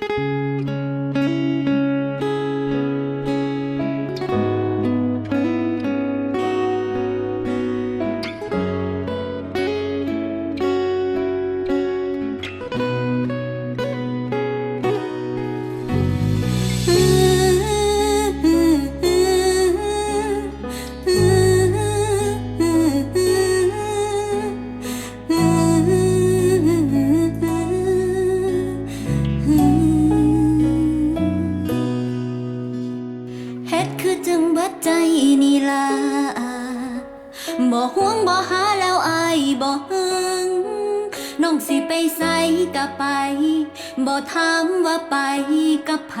เจับใจนี่ล่ะบ่ห่วงบ่หาแล้วอายบ่หึงน้องสิไปใส่ก็ไปบ่ถามว่าไปกับไผ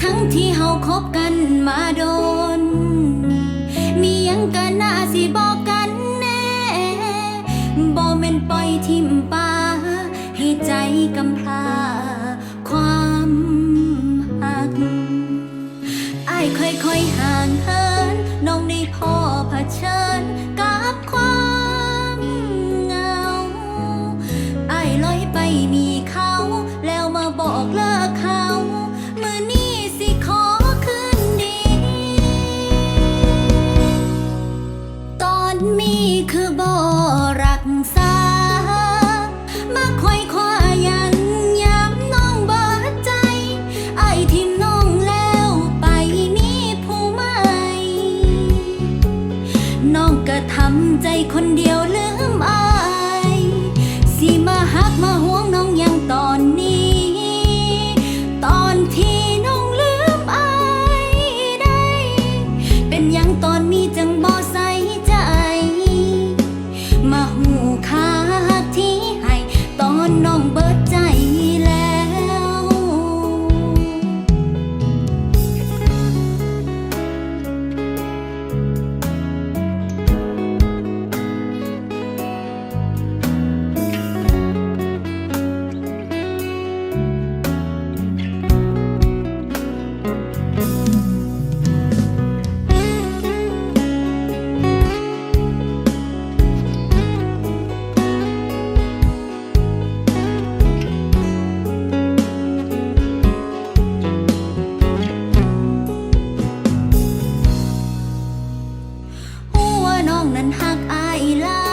ทั้งที่เฮาคบกันมาโดน มียังกันน่าสิบอกกันแน่บ่แม่นปล่อยทิ่มปาให้ใจกำพร้าายค่อยๆห่างเหินน้องได้พ่อเผชิญกับความเหงาไอ้ลอยไปมีเขาแล้วมาบอกเลย น้องก็ทำใจคนเดียวลืมอาย องนั้นหักอายลา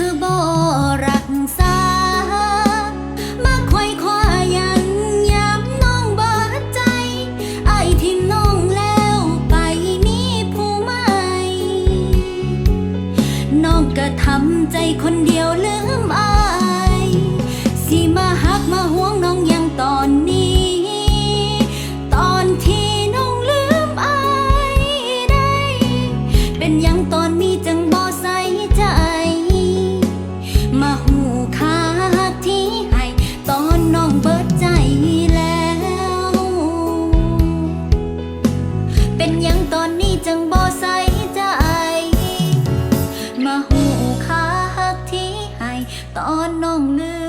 คือบ่รักษา มาคอยคว้ายันย้ำน้องเบิดใจ ไอ้ที่น้องแล้วไปมีผู้ใหม่ น้องก็ทำใจคนเดียวลืมอาย สิมาหักมาห่วงน้อง one